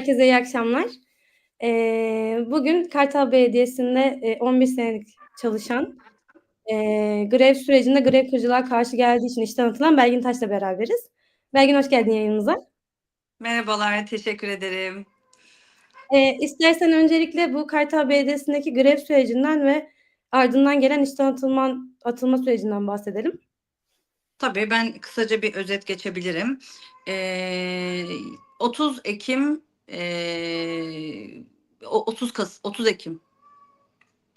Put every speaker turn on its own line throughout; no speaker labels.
Herkese iyi akşamlar. Eee, bugün Kartal Belediyesi'nde, eee, 11 senelik çalışan, eee, grev sürecinde grev kırıcılığa karşı geldiği için işten atılan Belgin Taş'la beraberiz. Belgin hoş geldin yayınımıza.
Merhabalar, teşekkür ederim.
Eee, istersen öncelikle bu Kartal Belediyesi'ndeki grev sürecinden ve ardından gelen işten atılman atılma sürecinden bahsedelim.
Tabii, ben kısaca bir özet geçebilirim. Eee, 30 Ekim, o 30 Kas 30 Ekim.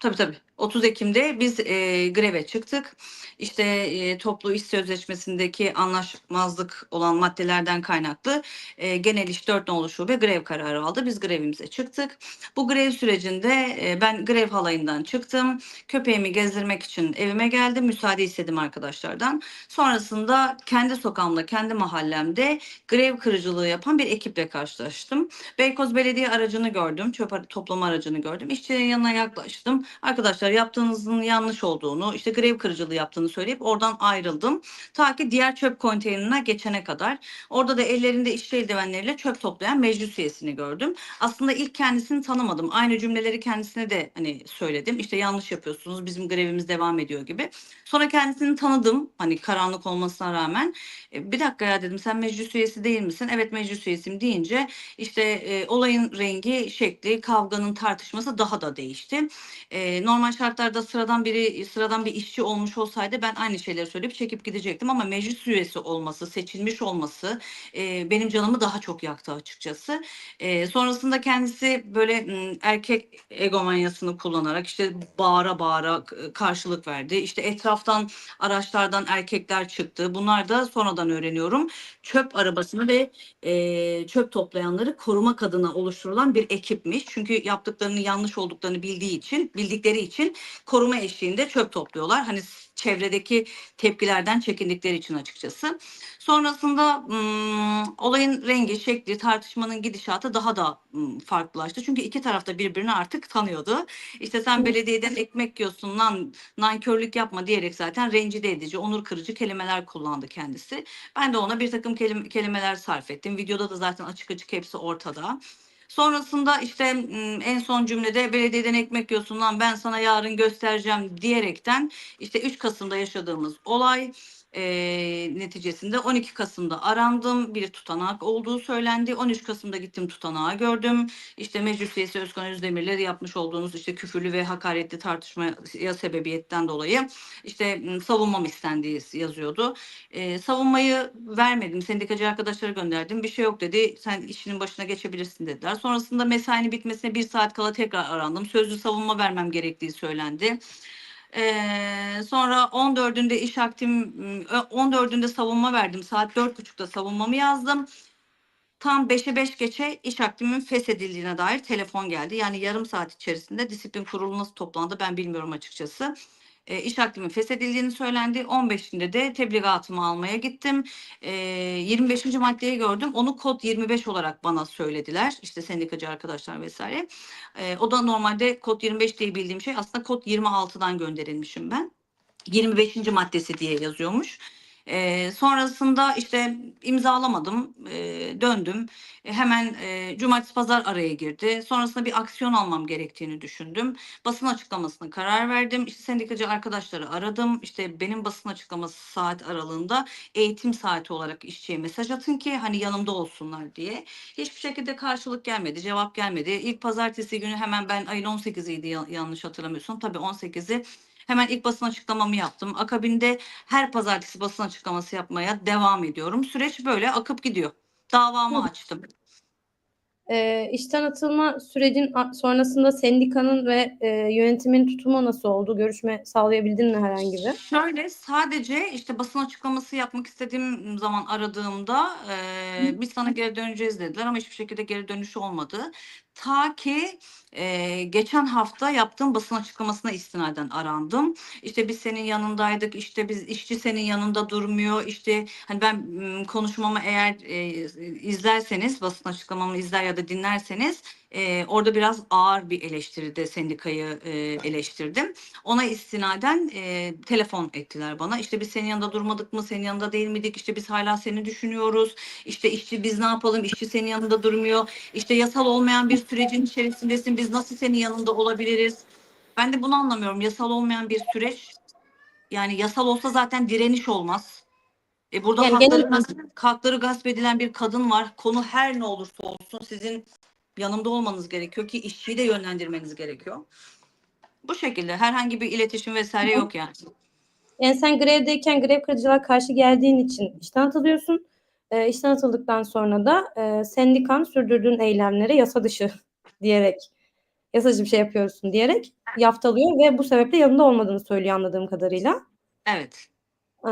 Tabii, tabii. 30 Ekim'de biz, eee, greve çıktık. İşte, eee, toplu iş sözleşmesindeki anlaşmazlık olan maddelerden kaynaklı, eee, genel iş 4 nolu şube grev kararı aldı. Biz grevimize çıktık. Bu grev sürecinde, eee, ben grev halayından çıktım. Köpeğimi gezdirmek için evime geldim. Müsaade istedim arkadaşlardan. Sonrasında kendi sokağımda, kendi mahallemde grev kırıcılığı yapan bir ekiple karşılaştım. Beykoz Belediye aracını gördüm, çöp toplama aracını gördüm. İşçilerin yanına yaklaştım. "Arkadaşlar yaptığınızın yanlış olduğunu, işte grev kırıcılığı yaptığını" söyleyip oradan ayrıldım. Ta ki diğer çöp konteynerine geçene kadar. Orada da ellerinde işçi eldivenleriyle çöp toplayan meclis üyesini gördüm. Aslında ilk kendisini tanımadım. Aynı cümleleri kendisine de, hani, söyledim. İşte, "Yanlış yapıyorsunuz, bizim grevimiz devam ediyor." gibi. Sonra kendisini tanıdım, hani, karanlık olmasına rağmen. Eee, "Bir dakika ya," dedim, "sen meclis üyesi değil misin?" "Evet, meclis üyesiyim." deyince, işte, eee, olayın rengi, şekli, kavganın, tartışması daha da değişti. Normal şartlarda sıradan biri, sıradan bir işçi olmuş olsaydı ben aynı şeyleri söyleyip çekip gidecektim ama meclis üyesi olması, seçilmiş olması, eee, benim canımı daha çok yaktı açıkçası. Eee, sonrasında kendisi, böyle, erkek egomanyasını kullanarak, işte, bağıra bağıra karşılık verdi. İşte, etraftan, araçlardan erkekler çıktı. Bunlar da sonradan öğreniyorum, çöp arabasını ve, eee, çöp toplayanları korumak adına oluşturulan bir ekipmiş. Çünkü yaptıklarının yanlış olduklarını bildiği için bildikleri için koruma eşliğinde çöp topluyorlar. Hani, çevredeki tepkilerden çekindikleri için açıkçası. Sonrasında, ımm, olayın rengi, şekli, tartışmanın gidişatı daha da, ımm, farklılaştı. Çünkü 2 taraf da birbirini artık tanıyordu. İşte, "Sen belediyeden ekmek yiyorsun lan, nankörlük yapma." diyerek zaten rencide edici, onur kırıcı kelimeler kullandı kendisi. Ben de ona birtakım kelim kelimeler sarf ettim. Videoda da zaten açık açık hepsi ortada. Sonrasında, işte, en son cümlede, "Belediyeden ekmek yiyorsun lan, ben sana yarın göstereceğim." diyerekten, işte, 3 Kasım'da yaşadığımız olay, eee, neticesinde 12 Kasım'da arandım. Bir tutanak olduğu söylendi. 13 Kasım'da gittim, tutanağı gördüm. İşte, meclis üyesi Özkan Özdemir'le yapmış olduğunuz, işte, küfürlü ve hakaretli tartışmaya sebebiyetten dolayı, işte, savunmam istendiği yazıyordu. Eee, savunmayı vermedim. Sendikacı arkadaşlara gönderdim. "Bir şey yok." dedi. "Sen işinin başına geçebilirsin." dediler. Sonrasında mesainin bitmesine 1 saat kala tekrar arandım. Sözlü savunma vermem gerektiği söylendi. Eee, sonra 14'ünde iş ö 14'ünde savunma verdim. Saat 4.30'da savunmamı yazdım. Tam 5'e 5 geçe iş akdimin feshedildiğine dair telefon geldi. Yani yarım saat içerisinde disiplin kurulu nasıl toplandı ben bilmiyorum açıkçası. Eee, iş akdimin feshedildiğini söylendi. 15'inde de tebligatımı almaya gittim. Eee, 25. maddeyi gördüm. Onu kod 25 olarak bana söylediler. İşte, sendikacı arkadaşlar vs. Eee, o da normalde kod 25 diye bildiğim şey aslında kod 26'dan gönderilmişim ben. 25. maddesi diye yazıyormuş. Eee, sonrasında, işte, imzalamadım. Eee, döndüm. E, hemen, eee, cumartesi, pazar araya girdi. Sonrasında bir aksiyon almam gerektiğini düşündüm. Basın açıklamasına karar verdim. İşte, sendikacı arkadaşları aradım. İşte, benim basın açıklaması saat aralığında eğitim saati olarak işçiye mesaj atın ki, hani, yanımda olsunlar diye. Hiçbir şekilde karşılık gelmedi, cevap gelmedi. İlk pazartesi günü hemen ben ayın 18'iydi ya yanlış hatırlamıyorsam. Tabii 18'i hemen ilk basın açıklamamı yaptım. Akabinde her pazartesi basın açıklaması yapmaya devam ediyorum. Süreç böyle akıp gidiyor. Davamı
Hı.
açtım.
Eee, işten atılma sürecin sonrasında sendikanın ve, eee, yönetimin tutumu nasıl oldu? Görüşme sağlayabildin mi herhangi bir?
Şöyle, sadece, işte, basın açıklaması yapmak istediğim zaman aradığımda,
Hı.
"Biz sana geri döneceğiz." dediler ama hiçbir şekilde geri dönüş olmadı. Ta ki e, geçen hafta yaptığım basın açıklamasına istinaden arandım. İşte biz senin yanındaydık, işte biz işçi senin yanında durmuyor. İşte hani ben konuşmamı eğer e, izlerseniz, basın açıklamamı izler ya da dinlerseniz e, orada biraz ağır bir eleştiride sendikayı e, eleştirdim. Ona istinaden e, telefon ettiler bana. İşte biz senin yanında durmadık mı, senin yanında değil miydik? İşte biz hala seni düşünüyoruz. İşte işçi biz ne yapalım? İşçi senin yanında durmuyor. İşte yasal olmayan bir sürecin içerisindesin. Biz nasıl senin yanında olabiliriz? Ben de bunu anlamıyorum. Yasal olmayan bir süreç yani yasal olsa zaten direniş olmaz. E burada
Yani
hakları,
genel-
hakları gasp edilen bir kadın var. Konu her ne olursa olsun sizin yanında olmanız gerekiyor ki işçiyi de yönlendirmeniz gerekiyor. Bu şekilde herhangi bir iletişim vesaire yok yani.
Yani sen grevdeyken grev kırıcılığa karşı geldiğin için işten atılıyorsun. E, işten atıldıktan sonra da e, sendikan sürdürdüğün eylemlere yasa dışı diyerek yasa dışı bir şey yapıyorsun diyerek yaftalıyor ve bu sebeple yanında olmadığını söylüyor anladığım kadarıyla.
Evet.
E,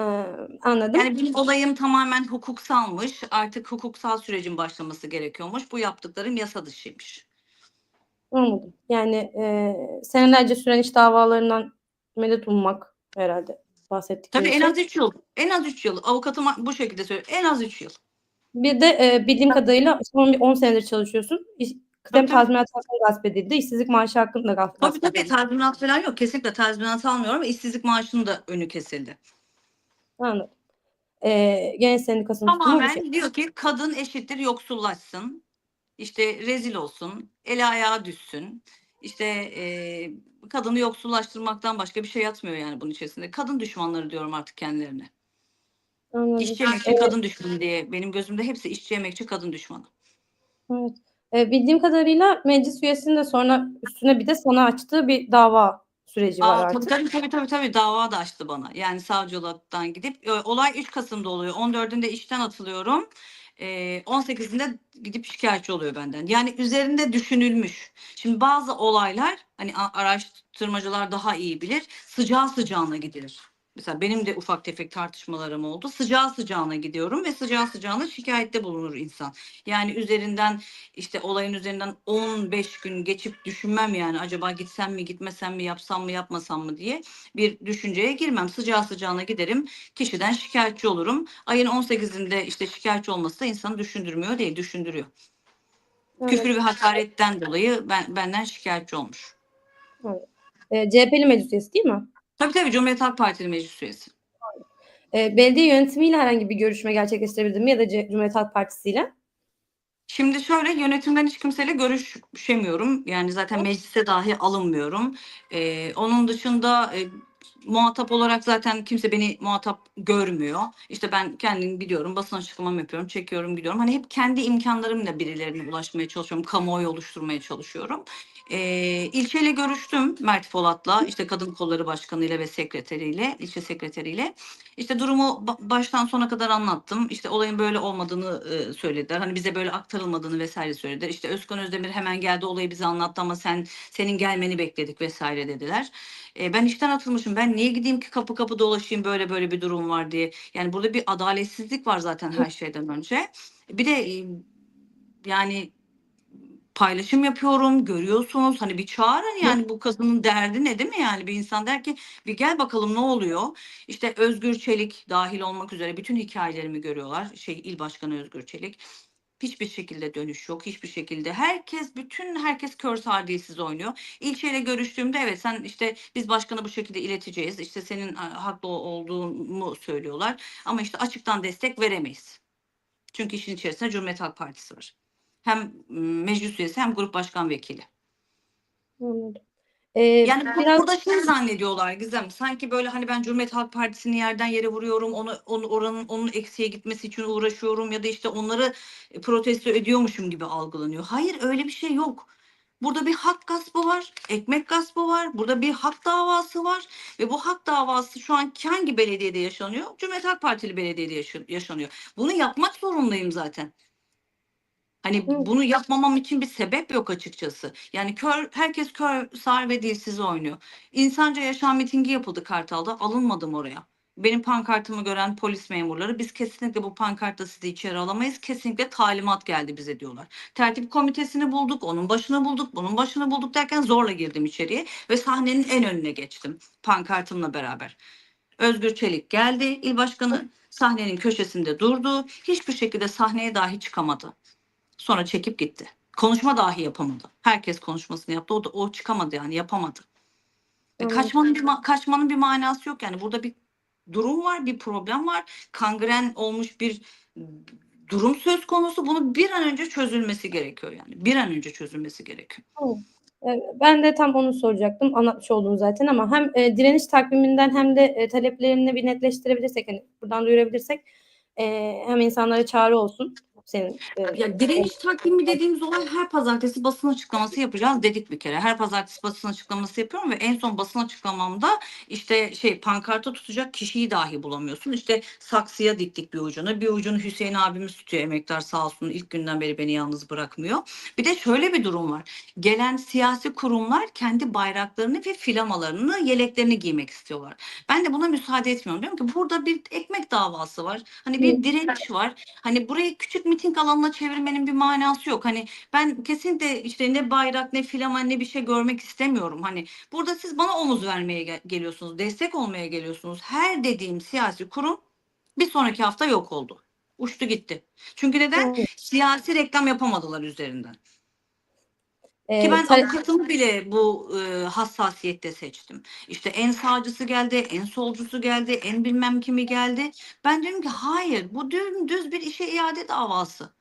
anladım.
Yani benim olayım tamamen hukuksalmış. Artık hukuksal sürecin başlaması gerekiyormuş. Bu yaptıklarım yasa dışıymış.
Anladım. Yani e, senelerce süren iş davalarından medet ummak herhalde bahsettikleri
Tabii en
şey.
az 3 yıl. En az 3 yıl. Avukatım bu şekilde söylüyor. En az 3 yıl.
Bir de e, bildiğim kadarıyla işte 10, 10 senedir çalışıyorsun. İş, kıdem
Tabii, tabii.
tazminatı hakkın gasp edildi. işsizlik maaşı hakkın da gasp,
Tabii
gasp
tabii
edildi.
tazminat falan yok. Kesinlikle tazminat almıyorum. İşsizlik maaşının da önü kesildi.
Anladım. E, genel sendikasının
Tamamen
şey.
diyor ki kadın eşittir yoksullaşsın. İşte rezil olsun. Eli ayağa düşsün. İşte e, kadını yoksullaştırmaktan başka bir şey yatmıyor yani bunun içerisinde. Kadın düşmanları diyorum artık kendilerine.
Anladım.
İşçi emekçi
Evet.
kadın düşmanı diye. Benim gözümde hepsi işçi emekçi kadın düşmanı.
Evet. E, bildiğim kadarıyla meclis üyesinin de sonra üstüne bir de sana açtığı bir dava süreci var
Aa,
artık.
tabii, tabii tabii tabii dava da açtı bana. Yani savcılıktan gidip e, olay 3 Kasım'da oluyor. 14'ünde işten atılıyorum. E, 18'inde gidip şikayetçi oluyor benden. Yani üzerinde düşünülmüş. Şimdi bazı olaylar hani araştırmacılar daha iyi bilir. Sıcağı sıcağına gidilir. Mesela benim de ufak tefek tartışmalarım oldu. Sıcağı sıcağına gidiyorum ve sıcağı sıcağına şikayette bulunur insan. Yani üzerinden işte olayın üzerinden 15 gün geçip düşünmem yani acaba gitsem mi gitmesem mi yapsam mı yapmasam mı diye bir düşünceye girmem. Sıcağı sıcağına giderim kişiden şikayetçi olurum. Ayın 18'inde işte şikayetçi olması da insanı düşündürmüyor değil düşündürüyor.
Evet.
Küfür ve hakaretten dolayı ben, benden şikayetçi olmuş.
E, CHP'li meclis üyesi değil mi?
Tabii tabii Cumhuriyet Halk Partili meclis üyesi.
E, belediye yönetimiyle herhangi bir görüşme gerçekleştirebildin mi ya da Cumhuriyet Halk Partisi ile?
Şimdi şöyle yönetimden hiç kimseyle görüşemiyorum. Yani zaten meclise dahi alınmıyorum. Ee, onun dışında e, muhatap olarak zaten kimse beni muhatap görmüyor. İşte ben kendim gidiyorum, basın açıklamamı yapıyorum, çekiyorum, gidiyorum. Hani hep kendi imkanlarımla birilerine ulaşmaya çalışıyorum, kamuoyu oluşturmaya çalışıyorum. Ee, ilçeyle görüştüm Mert Polat'la, işte Kadın Kolları Başkanı'yla ve sekreteriyle, ilçe sekreteriyle. İşte durumu ba- baştan sona kadar anlattım. İşte olayın böyle olmadığını e, söylediler. Hani bize böyle aktarılmadığını vesaire söylediler. İşte Özkan Özdemir hemen geldi olayı bize anlattı ama sen senin gelmeni bekledik vesaire dediler. E, ben işten atılmışım. Ben niye gideyim ki kapı kapı dolaşayım böyle böyle bir durum var diye. Yani burada bir adaletsizlik var zaten her şeyden önce. Bir de e, yani paylaşım yapıyorum görüyorsunuz. Hani bir çağırın yani bu kadının derdi ne değil mi? Yani bir insan der ki bir gel bakalım ne oluyor? İşte Özgür Çelik dahil olmak üzere bütün hikayelerimi görüyorlar. Şey il başkanı Özgür Çelik. Hiçbir şekilde dönüş yok hiçbir şekilde. Herkes bütün herkes kör sardiyesiz oynuyor. İlçeyle görüştüğümde evet sen işte biz başkanı bu şekilde ileteceğiz. İşte senin haklı olduğunu söylüyorlar. Ama işte açıktan destek veremeyiz. Çünkü işin içerisinde Cumhuriyet Halk Partisi var hem m, meclis üyesi hem grup başkan vekili.
Anladım. E,
Yani
biraz
burada şey zannediyorlar Gizem. Sanki böyle hani ben Cumhuriyet Halk Partisi'ni yerden yere vuruyorum. Onu, onu oranın onun eksiğe gitmesi için uğraşıyorum ya da işte onları protesto ediyormuşum gibi algılanıyor. Hayır öyle bir şey yok. Burada bir hak gaspı var, ekmek gaspı var, burada bir hak davası var ve bu hak davası şu an hangi belediyede yaşanıyor? Cumhuriyet Halk Partili belediyede yaşa- yaşanıyor. Bunu yapmak zorundayım zaten. Hani bunu yapmamam için bir sebep yok açıkçası. Yani kör, herkes kör, sağır ve dilsiz oynuyor. İnsanca Yaşam mitingi yapıldı Kartal'da. Alınmadım oraya. benim pankartımı gören polis memurları biz kesinlikle bu pankartla sizi içeri alamayız. Kesinlikle talimat geldi bize diyorlar. Tertip komitesini bulduk, onun başını bulduk, bunun başını bulduk derken zorla girdim içeriye ve sahnenin en önüne geçtim pankartımla beraber. Özgür Çelik geldi, il başkanı sahnenin köşesinde durdu. Hiçbir şekilde sahneye dahi çıkamadı. Sonra çekip gitti. Konuşma dahi yapamadı. Herkes konuşmasını yaptı. O da o çıkamadı yani yapamadı. E,
Anladım.
kaçmanın bir ma- kaçmanın bir manası yok yani. Burada bir durum var, bir problem var. Kangren olmuş bir durum söz konusu. Bunu bir an önce çözülmesi gerekiyor yani. Bir an önce çözülmesi gerekiyor.
E, Ben de tam onu soracaktım. Anlatmış oldum zaten ama hem e, direniş takviminden hem de e, taleplerini bir netleştirebilirsek, hani buradan duyurabilirsek e, hem insanlara çağrı olsun senin. e,
Ya direniş takvimi dediğimiz olay her pazartesi basın açıklaması yapacağız dedik bir kere. Her pazartesi basın açıklaması yapıyorum ve en son basın açıklamamda işte şey pankarta tutacak kişiyi dahi bulamıyorsun. İşte saksıya diktik bir ucunu. Bir ucunu Hüseyin abimiz tutuyor emektar sağ olsun ilk günden beri beni yalnız bırakmıyor. Bir de şöyle bir durum var. Gelen siyasi kurumlar kendi bayraklarını ve filamalarını, yeleklerini giymek istiyorlar. Ben de buna müsaade etmiyorum. Diyorum ki burada bir ekmek davası var. Hani bir direniş var. Hani burayı küçük miting alanına çevirmenin bir manası yok. Hani ben kesinlikle işte ne bayrak ne filama ne bir şey görmek istemiyorum. Hani burada siz bana omuz vermeye gel- geliyorsunuz, destek olmaya geliyorsunuz. Her dediğim siyasi kurum bir sonraki hafta yok oldu. Uçtu gitti. Çünkü neden?
Evet.
Siyasi reklam yapamadılar üzerinden. Ki ben avukatımı bile bu e, hassasiyette seçtim. İşte en sağcısı geldi, en solcusu geldi, en bilmem kimi geldi. Ben diyorum ki hayır bu dümdüz bir işe iade davası.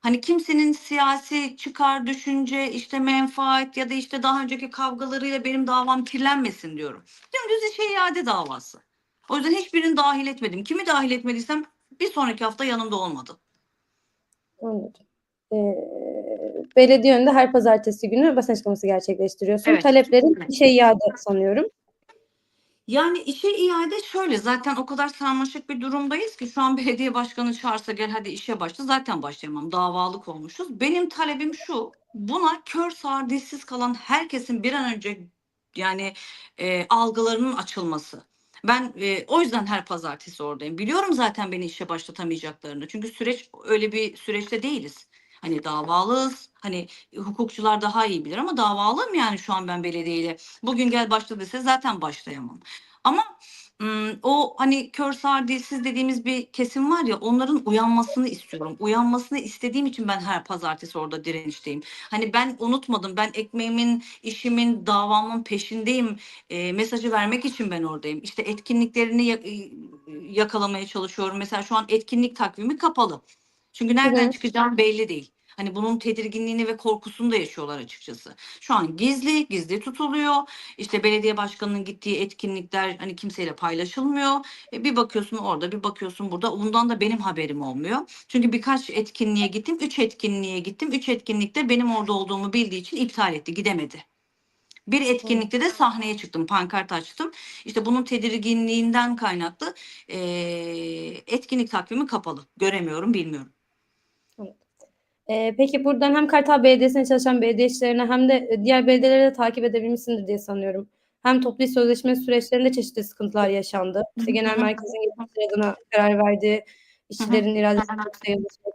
Hani kimsenin siyasi çıkar, düşünce, işte menfaat ya da işte daha önceki kavgalarıyla benim davam kirlenmesin diyorum. Dümdüz işe iade davası. O yüzden hiçbirini dahil etmedim. Kimi dahil etmediysem bir sonraki hafta yanımda olmadı.
Anladım. E, belediye önünde her pazartesi günü basın açıklaması gerçekleştiriyorsun.
Evet.
Taleplerin
Evet.
işe iade sanıyorum.
Yani işe iade şöyle zaten o kadar sarmaşık bir durumdayız ki şu an belediye başkanı çağırsa gel hadi işe başla zaten başlayamam davalık olmuşuz. Benim talebim şu buna kör sağır dişsiz kalan herkesin bir an önce yani e, algılarının açılması. Ben e, o yüzden her pazartesi oradayım. Biliyorum zaten beni işe başlatamayacaklarını. Çünkü süreç öyle bir süreçte değiliz. Hani davalıyız. Hani hukukçular daha iyi bilir ama davalıyım yani şu an ben belediyeyle. Bugün gel başla dese zaten başlayamam. Ama o hani kör sağır dilsiz dediğimiz bir kesim var ya onların uyanmasını istiyorum. Uyanmasını istediğim için ben her pazartesi orada direnişteyim. Hani ben unutmadım. Ben ekmeğimin, işimin, davamın peşindeyim. E, mesajı vermek için ben oradayım. İşte etkinliklerini ya- yakalamaya çalışıyorum. Mesela şu an etkinlik takvimi kapalı. Çünkü nereden
hı.
çıkacağım belli değil. Hani bunun tedirginliğini ve korkusunu da yaşıyorlar açıkçası. Şu an gizli, gizli tutuluyor. İşte belediye başkanının gittiği etkinlikler hani kimseyle paylaşılmıyor. E, bir bakıyorsun orada, bir bakıyorsun burada. Bundan da benim haberim olmuyor. Çünkü birkaç etkinliğe gittim, üç etkinliğe gittim. Üç etkinlikte benim orada olduğumu bildiği için iptal etti, gidemedi. Bir etkinlikte de sahneye çıktım, pankart açtım. İşte bunun tedirginliğinden kaynaklı e, etkinlik takvimi kapalı. Göremiyorum, bilmiyorum.
Ee, peki buradan hem Kartal Belediyesi'ne çalışan belediye işçilerine hem de e, diğer belediyeleri de takip edebilmişsindir diye sanıyorum. Hem toplu iş sözleşme süreçlerinde çeşitli sıkıntılar yaşandı. İşte genel merkezin geçmişleri adına karar verdi. işçilerin iradesini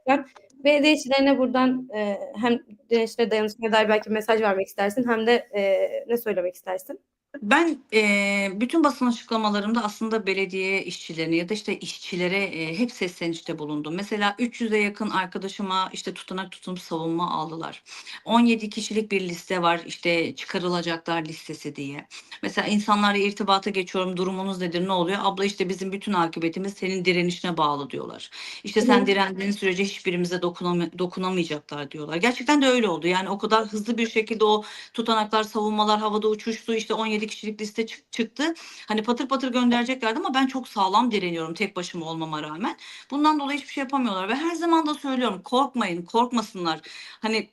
falan. Belediye işçilerine buradan e, hem direnişlere dayanışmaya dair belki mesaj vermek istersin hem de e, ne söylemek istersin?
Ben eee, bütün basın açıklamalarımda aslında belediye işçilerine ya da işte işçilere eee, hep seslenişte bulundum. Mesela 300'e yakın arkadaşıma işte tutanak tutunup savunma aldılar. 17 kişilik bir liste var işte çıkarılacaklar listesi diye. Mesela insanlarla irtibata geçiyorum durumunuz nedir ne oluyor? Abla işte bizim bütün akıbetimiz senin direnişine bağlı diyorlar. İşte sen direndiğin sürece hiçbirimize dokunama- dokunamayacaklar diyorlar. Gerçekten de öyle oldu. Yani o kadar hızlı bir şekilde o tutanaklar, savunmalar havada uçuştu. İşte 17 kişilik liste çık- çıktı. Hani patır patır göndereceklerdi ama ben çok sağlam direniyorum tek başıma olmama rağmen. Bundan dolayı hiçbir şey yapamıyorlar ve her zaman da söylüyorum korkmayın, korkmasınlar. Hani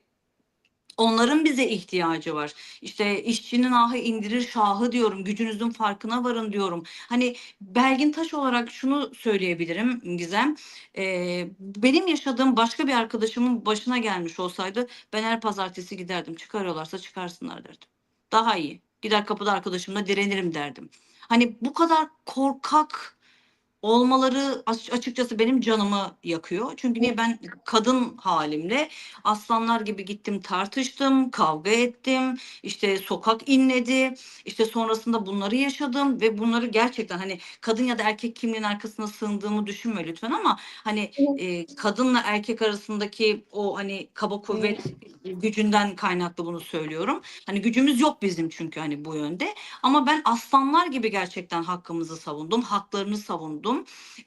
Onların bize ihtiyacı var. İşte işçinin ahı indirir şahı diyorum. Gücünüzün farkına varın diyorum. Hani Belgin Taş olarak şunu söyleyebilirim Gizem. Ee, benim yaşadığım başka bir arkadaşımın başına gelmiş olsaydı ben her pazartesi giderdim. Çıkarıyorlarsa çıkarsınlar derdim. Daha iyi. Gider kapıda arkadaşımla direnirim derdim. Hani bu kadar korkak olmaları aç- açıkçası benim canımı yakıyor. Çünkü niye ben kadın halimle aslanlar gibi gittim tartıştım, kavga ettim, işte sokak inledi, işte sonrasında bunları yaşadım ve bunları gerçekten hani kadın ya da erkek kimliğin arkasına sığındığımı düşünme lütfen ama hani e, kadınla erkek arasındaki o hani kaba kuvvet gücünden kaynaklı bunu söylüyorum. Hani gücümüz yok bizim çünkü hani bu yönde. Ama ben aslanlar gibi gerçekten hakkımızı savundum, haklarını savundum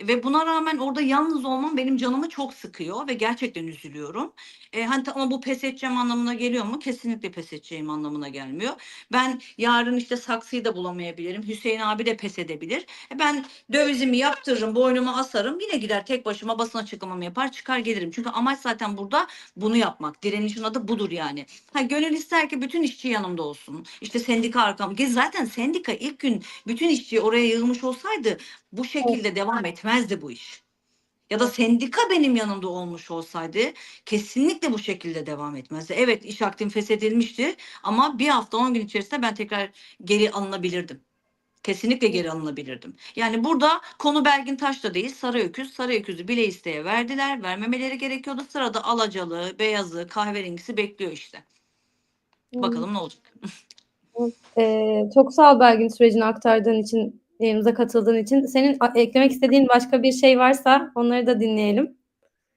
ve buna rağmen orada yalnız olmam benim canımı çok sıkıyor ve gerçekten üzülüyorum. E, hani ama bu pes edeceğim anlamına geliyor mu? Kesinlikle pes edeceğim anlamına gelmiyor. Ben yarın işte saksıyı da bulamayabilirim. Hüseyin abi de pes edebilir. E, ben dövizimi yaptırırım, boynuma asarım. Yine gider tek başıma basın açıklamamı yapar, çıkar gelirim. Çünkü amaç zaten burada bunu yapmak. Direnişin adı budur yani. Ha, gönül ister ki bütün işçi yanımda olsun. İşte sendika arkam. Zaten sendika ilk gün bütün işçi oraya yığılmış olsaydı bu şekilde devam etmezdi bu iş. Ya da sendika benim yanımda olmuş olsaydı kesinlikle bu şekilde devam etmezdi. Evet iş akdim feshedilmiştir ama bir hafta 10 gün içerisinde ben tekrar geri alınabilirdim. Kesinlikle geri alınabilirdim. Yani burada konu Belgin Taş'ta değil Sarı Öküz. Sarı Öküz'ü bile isteye verdiler. Vermemeleri gerekiyordu. Sırada alacalı, beyazı, kahverengisi bekliyor işte. Bakalım ne olacak.
Ee, çok sağ ol Belgin sürecini aktardığın için, yayınımıza katıldığın için. Senin eklemek istediğin başka bir şey varsa onları da dinleyelim.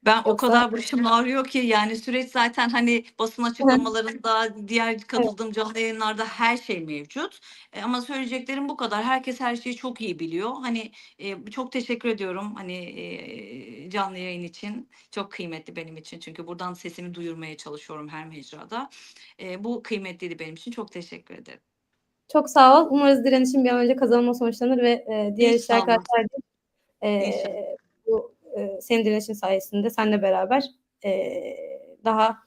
Ben o
Yoksa-
kadar başım ağrıyor ki yani süreç zaten hani basın açıklamalarında, diğer katıldığım canlı yayınlarda her şey mevcut. E, ama söyleyeceklerim bu kadar. Herkes her şeyi çok iyi biliyor. Hani e, çok teşekkür ediyorum hani e, canlı yayın için. Çok kıymetli benim için. Çünkü buradan sesimi duyurmaya çalışıyorum her mecrada. E, bu kıymetliydi benim için. Çok teşekkür ederim.
Çok sağ ol. Umarız direnişin bir an önce kazanma sonuçlanır ve e, diğer işler
İnşallah.
arkadaşlar da, e,
İnşallah.
bu e, senin direnişin sayesinde seninle beraber e, daha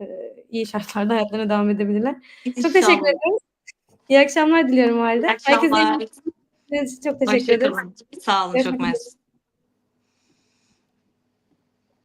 e, iyi şartlarda hayatlarına devam edebilirler. Çok teşekkür
İnşallah.
ederim. İyi akşamlar diliyorum halde.
İyi
Herkese
akşamlar.
izlediğiniz için çok teşekkür ederim.
Sağ olun. Çok mersi.